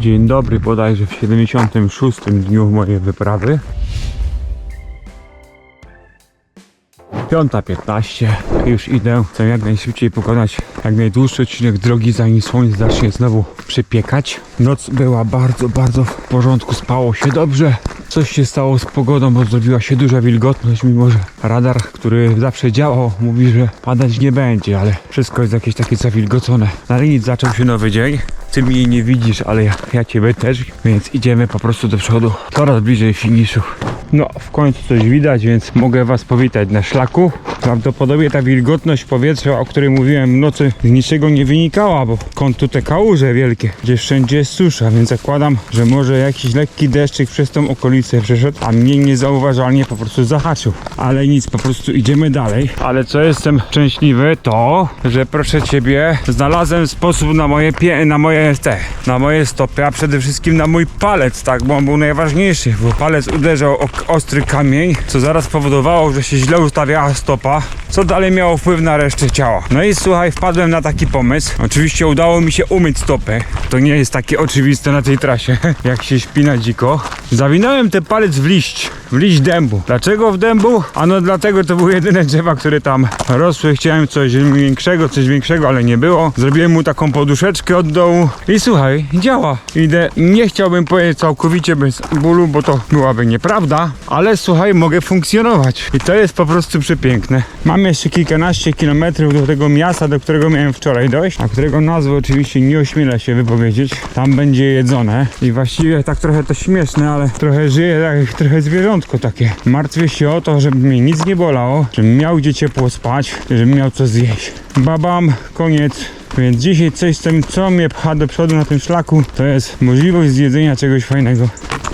Dzień dobry, bodajże w 76 dniu mojej wyprawy. 5.15, już idę. Chcę jak najszybciej pokonać jak najdłuższy odcinek drogi, zanim słońce zacznie znowu przypiekać. Noc była bardzo, bardzo w porządku, spało się dobrze. Coś się stało z pogodą, bo zrobiła się duża wilgotność, mimo że radar, który zawsze działał, mówi, że padać nie będzie, ale wszystko jest jakieś takie zawilgocone. Na linii zaczął się nowy dzień. Ty mnie nie widzisz, ale ja, ja ciebie też, więc idziemy po prostu do przodu, coraz bliżej finiszu. No, w końcu coś widać, więc mogę Was powitać na szlaku. Prawdopodobnie ta wilgotność powietrza, o której mówiłem w nocy, z niczego nie wynikała, bo kąt tu te kałuże wielkie, gdzie wszędzie jest susza, więc zakładam, że może jakiś lekki deszczyk przez tą okolicę przeszedł, a mnie niezauważalnie po prostu zahaczył. Ale nic, po prostu idziemy dalej. Ale co jestem szczęśliwy, to, że proszę Ciebie, znalazłem sposób na moje pie, na moje te, na moje stopy, a przede wszystkim na mój palec, tak, bo on był najważniejszy, bo palec uderzał o ostry kamień, co zaraz powodowało, że się źle ustawiała stopa, co dalej miało wpływ na resztę ciała. No i słuchaj, wpadłem na taki pomysł. Oczywiście udało mi się umyć stopę. To nie jest takie oczywiste na tej trasie, jak się śpi na dziko. Zawinąłem ten palec w liść, w liść dębu. Dlaczego w dębu? Ano dlatego to były jedyne drzewa, które tam rosły. Chciałem coś większego, coś większego, ale nie było. Zrobiłem mu taką poduszeczkę od dołu i słuchaj, działa. Idę, nie chciałbym powiedzieć całkowicie bez bólu, bo to byłaby nieprawda, ale słuchaj, mogę funkcjonować. I to jest po prostu przepiękne. Mam jeszcze kilkanaście kilometrów do tego miasta, do którego miałem wczoraj dojść, a którego nazwy oczywiście nie ośmielę się wypowiedzieć. Tam będzie jedzone i właściwie tak trochę to śmieszne, ale trochę żyję tak trochę zwierzątko takie. Martwię się o to, żeby mnie nic nie bolało, żebym miał gdzie ciepło spać, żebym miał co zjeść. Babam, koniec. Więc dzisiaj coś z tym, co mnie pcha do przodu na tym szlaku, to jest możliwość zjedzenia czegoś fajnego.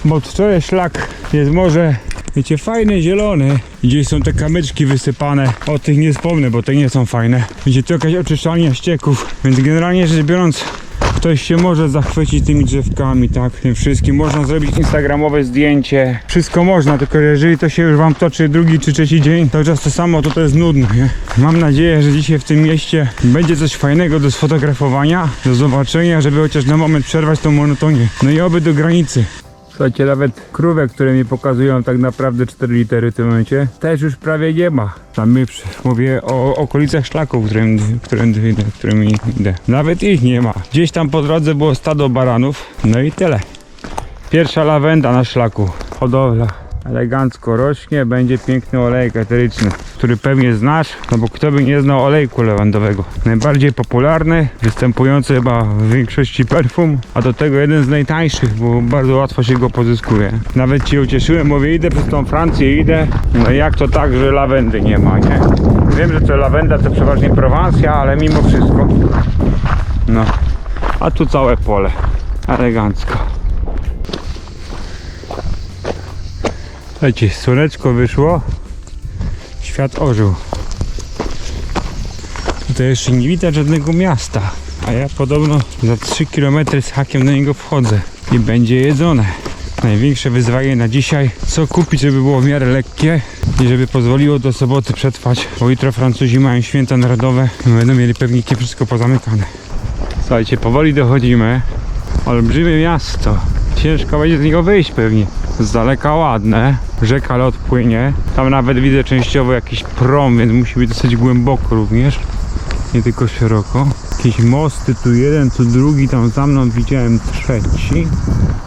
Bo wczoraj szlak jest może, wiecie, fajny, zielony. Gdzieś są te kamyczki wysypane. O tych nie wspomnę, bo te nie są fajne. Wiecie, to jakaś oczyszczalnia ścieków. Więc generalnie rzecz biorąc, Ktoś się może zachwycić tymi drzewkami, tak, tym wszystkim. Można zrobić instagramowe zdjęcie. Wszystko można, tylko jeżeli to się już wam toczy drugi czy trzeci dzień, to czas to samo, to to jest nudne, nie? Mam nadzieję, że dzisiaj w tym mieście będzie coś fajnego do sfotografowania, do zobaczenia, żeby chociaż na moment przerwać tą monotonię. No i oby do granicy. Słuchajcie, nawet krówek, które mi pokazują tak naprawdę 4 litery w tym momencie, też już prawie nie ma. Tam my mówię o okolicach szlaków, którym, którym, którymi idę. Nawet ich nie ma. Gdzieś tam po drodze było stado baranów, no i tyle. Pierwsza lawenda na szlaku. Hodowla. Elegancko rośnie, będzie piękny olejek eteryczny, który pewnie znasz, no bo kto by nie znał olejku lawandowego. Najbardziej popularny, występujący chyba w większości perfum, a do tego jeden z najtańszych, bo bardzo łatwo się go pozyskuje. Nawet cię ucieszyłem, mówię idę przez tą Francję, idę, no jak to tak, że lawendy nie ma, nie? Wiem, że to lawenda to przeważnie Prowansja, ale mimo wszystko. No, a tu całe pole. Elegancko. Słuchajcie, słoneczko wyszło, świat ożył. Tutaj jeszcze nie widać żadnego miasta, a ja podobno za 3 km z hakiem do niego wchodzę i będzie jedzone. Największe wyzwanie na dzisiaj, co kupić, żeby było w miarę lekkie i żeby pozwoliło do soboty przetrwać, bo jutro Francuzi mają święta narodowe i będą mieli pewnie wszystko pozamykane. Słuchajcie, powoli dochodzimy. Olbrzymie miasto. Ciężko będzie z niego wyjść pewnie. Z daleka ładne. Rzeka lot płynie. Tam nawet widzę częściowo jakiś prom, więc musi być dosyć głęboko również. Nie tylko szeroko. Jakieś mosty, tu jeden, tu drugi, tam za mną widziałem trzeci.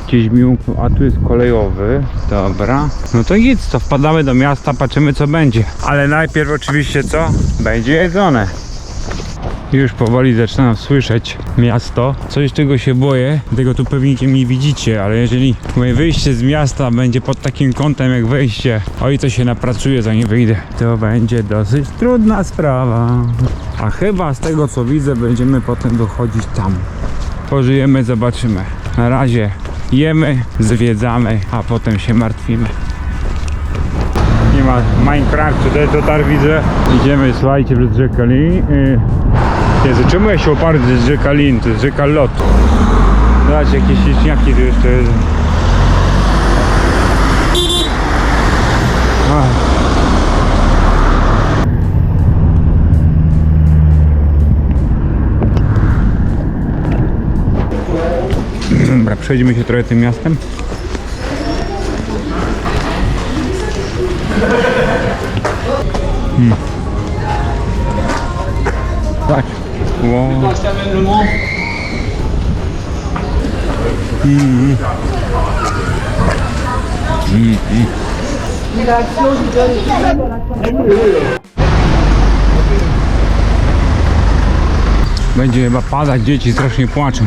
Gdzieś mi umknął, a tu jest kolejowy. Dobra. No to nic, to wpadamy do miasta, patrzymy co będzie. Ale najpierw oczywiście co? Będzie jedzone. Już powoli zaczynam słyszeć miasto. Coś czego się boję, tego tu pewnie nie widzicie, ale jeżeli moje wyjście z miasta będzie pod takim kątem jak wejście, oj to się napracuje zanim wyjdę. To będzie dosyć trudna sprawa. A chyba z tego co widzę będziemy potem dochodzić tam. Pożyjemy, zobaczymy. Na razie jemy, zwiedzamy, a potem się martwimy nie ma Minecraft, tutaj dotar widzę. Idziemy, słuchajcie, przez rzekę Lin. Jezu, czemu ja się oparłem, jest rzeka Lin, to jest rzeka Lot. Zobaczcie, jakieś śliczniaki tu jeszcze jest. Dobra, przejdźmy się trochę tym miastem. Hmm. Wow. Będzie chyba padać, dzieci strasznie płaczą.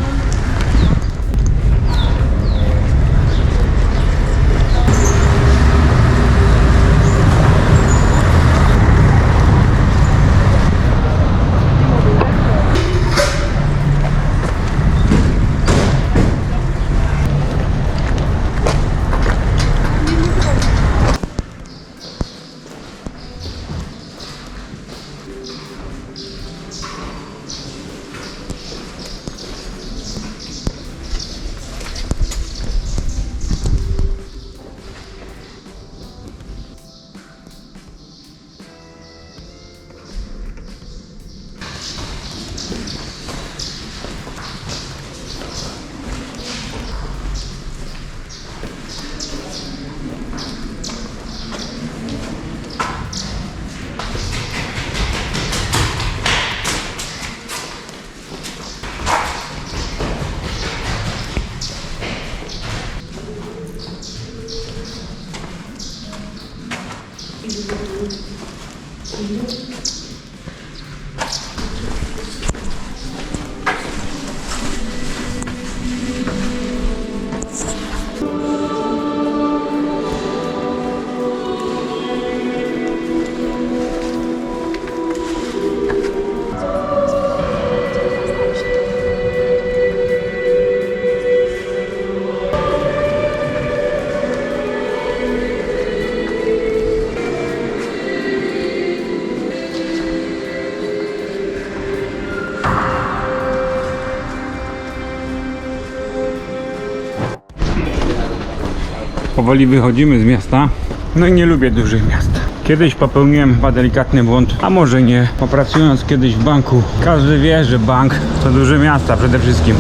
Powoli wychodzimy z miasta. No i nie lubię dużych miast. Kiedyś popełniłem chyba delikatny błąd, a może nie. Popracując kiedyś w banku, każdy wie, że bank to duże miasta przede wszystkim.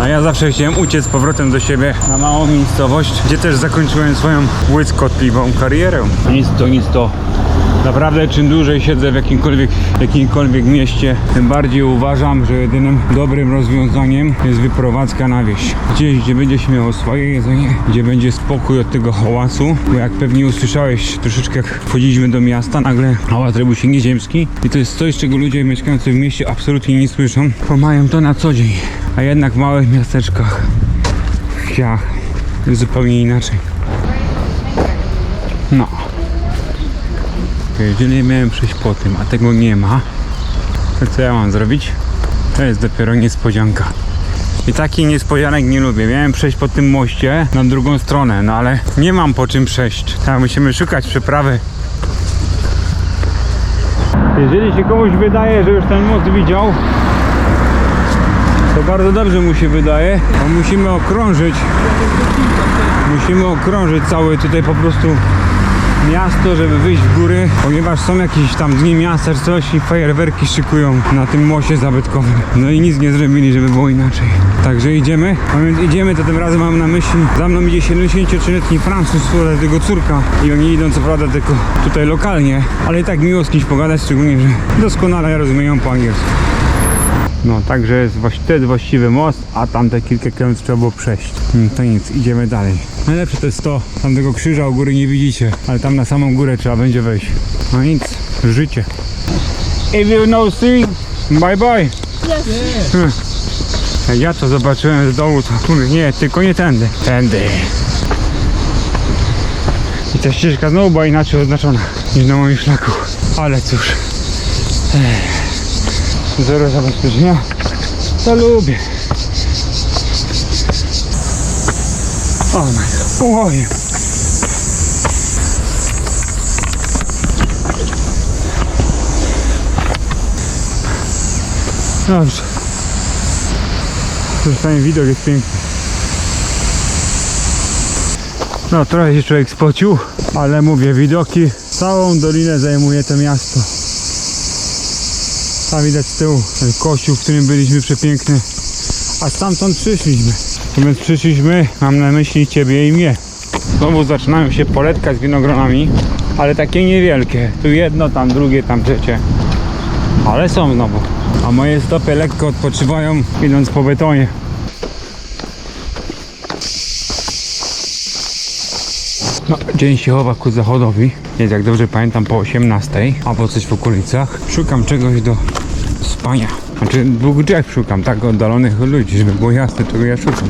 A ja zawsze chciałem uciec z powrotem do siebie na małą miejscowość, gdzie też zakończyłem swoją błyskotliwą karierę. Nic to, nic to. Naprawdę czym dłużej siedzę w jakimkolwiek, jakimkolwiek mieście, tym bardziej uważam, że jedynym dobrym rozwiązaniem jest wyprowadzka na wieś. Gdzieś, gdzie będzie się miało swoje jedzenie, gdzie będzie spokój od tego hałasu, bo jak pewnie usłyszałeś troszeczkę jak wchodziliśmy do miasta, nagle hałas robił się nieziemski i to jest coś, czego ludzie mieszkający w mieście absolutnie nie słyszą, bo mają to na co dzień. A jednak w małych miasteczkach, wsiach jest zupełnie inaczej. No. Jeżeli miałem przejść po tym, a tego nie ma, to co ja mam zrobić? To jest dopiero niespodzianka. I takich niespodzianek nie lubię. Miałem przejść po tym moście na drugą stronę, no ale nie mam po czym przejść. Tam musimy szukać przeprawy. Jeżeli się komuś wydaje, że już ten most widział, to bardzo dobrze mu się wydaje, bo musimy okrążyć musimy okrążyć całe tutaj po prostu miasto, żeby wyjść w góry, ponieważ są jakieś tam dni miasta coś i fajerwerki szykują na tym moście zabytkowym. No i nic nie zrobili, żeby było inaczej. Także idziemy, więc idziemy, to tym razem mam na myśli, za mną idzie 73-letni Francuz, jest jego córka i oni idą co prawda tylko tutaj lokalnie, ale i tak miło z kimś pogadać, szczególnie, że doskonale rozumieją po angielsku. No, także jest jest właściwy most, a tamte kilka kilometrów trzeba było przejść. Mm, To nic, idziemy dalej. Najlepsze to jest to, tamtego krzyża u góry nie widzicie, ale tam na samą górę trzeba będzie wejść. No nic, życie. If you know see, bye bye. Hmm. Jak ja to zobaczyłem z dołu, to kurde, nie, tylko nie tędy. Tędy. I ta ścieżka znowu była inaczej oznaczona niż na moim szlaku. Ale cóż. Ech. Zero zabezpieczenia. To lubię. O Oj. Dobrze. Przynajmniej widok jest piękny. No trochę się człowiek spocił, ale mówię, widoki, całą dolinę zajmuje to miasto. Tam widać z tyłu kościół, w którym byliśmy przepiękny. A stamtąd przyszliśmy. Więc przyszliśmy, mam na myśli ciebie i mnie. Znowu zaczynają się poletka z winogronami, ale takie niewielkie. Tu jedno, tam drugie, tam trzecie. Ale są znowu. A moje stopy lekko odpoczywają, idąc po betonie. No, dzień się chowa ku zachodowi. Jest jak dobrze pamiętam po 18 albo coś w okolicach. Szukam czegoś do spania. Znaczy dwóch drzew szukam, tak oddalonych od ludzi, żeby było jasne czego ja szukam.